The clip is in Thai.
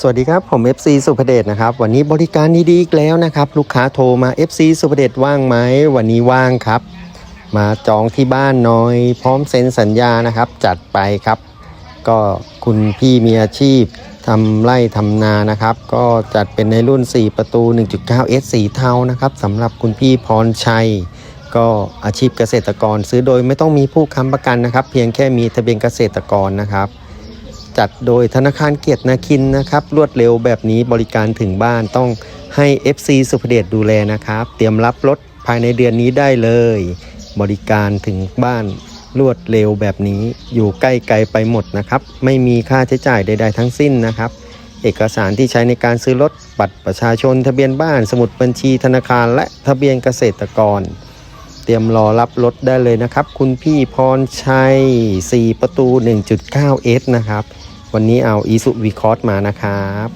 สวัสดีครับ ผม FC สุภเดชนะครับ วันนี้บริการดีๆอีกแล้วนะครับ ลูกค้าโทรมา FC สุภเดชว่างไหมวันนี้ว่างครับ มาจองที่บ้านน้อย พร้อมเซ็นสัญญานะครับ จัดไปครับ ก็คุณพี่มีอาชีพทำไร่ทำนานะครับ ก็จัดเป็นในรุ่น 4 ประตู 1.9 S สีเทานะครับสำหรับคุณพี่พรชัย ก็อาชีพเกษตรกรซื้อโดยไม่ต้องมีผู้ค้ำประกันนะครับ เพียงแค่มีทะเบียนเกษตรกรนะครับ จัดโดยธนาคารเกียรตินาคินนะครับ รวดเร็วแบบนี้บริการถึงบ้านต้องให้ FC สุภเดชดูแลนะครับ เตรียมรับรถภายในเดือนนี้ได้เลย บริการถึงบ้านรวดเร็วแบบนี้อยู่ใกล้ไกลไปหมดนะครับ ไม่มีค่าใช้จ่ายใด ๆ ทั้งสิ้นนะครับ เอกสารที่ใช้ในการซื้อรถบัตรประชาชนทะเบียนบ้าน สมุดบัญชีธนาคาร และทะเบียนเกษตรกร เตรียมรอรับรถได้เลยนะครับ คุณพี่พรชัย 4 ประตู 1.9S นะครับ วันนี้เอาอีซูวีคอร์สมานะครับ